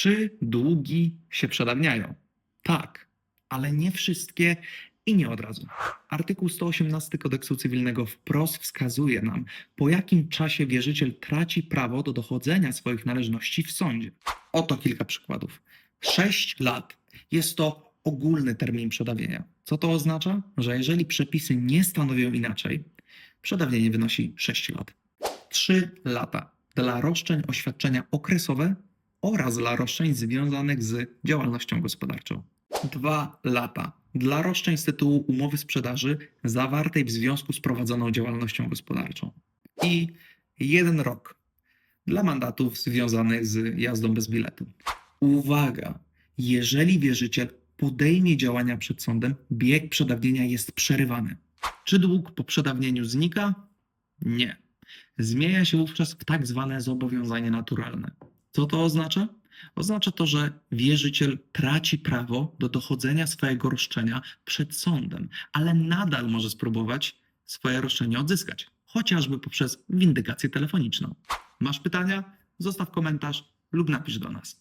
Czy długi się przedawniają? Tak, ale nie wszystkie i nie od razu. Artykuł 118 kodeksu cywilnego wprost wskazuje nam, po jakim czasie wierzyciel traci prawo do dochodzenia swoich należności w sądzie. Oto kilka przykładów. 6 lat jest to ogólny termin przedawnienia. Co to oznacza? Że jeżeli przepisy nie stanowią inaczej, przedawnienie wynosi 6 lat. 3 lata dla roszczeń o świadczenia okresowe oraz dla roszczeń związanych z działalnością gospodarczą. 2 lata dla roszczeń z tytułu umowy sprzedaży zawartej w związku z prowadzoną działalnością gospodarczą. I 1 rok dla mandatów związanych z jazdą bez biletu. Uwaga! Jeżeli wierzyciel podejmie działania przed sądem, bieg przedawnienia jest przerywany. Czy dług po przedawnieniu znika? Nie. Zmienia się wówczas w tak zwane zobowiązanie naturalne. Co to oznacza? Oznacza to, że wierzyciel traci prawo do dochodzenia swojego roszczenia przed sądem, ale nadal może spróbować swoje roszczenie odzyskać, chociażby poprzez windykację telefoniczną. Masz pytania? Zostaw komentarz lub napisz do nas.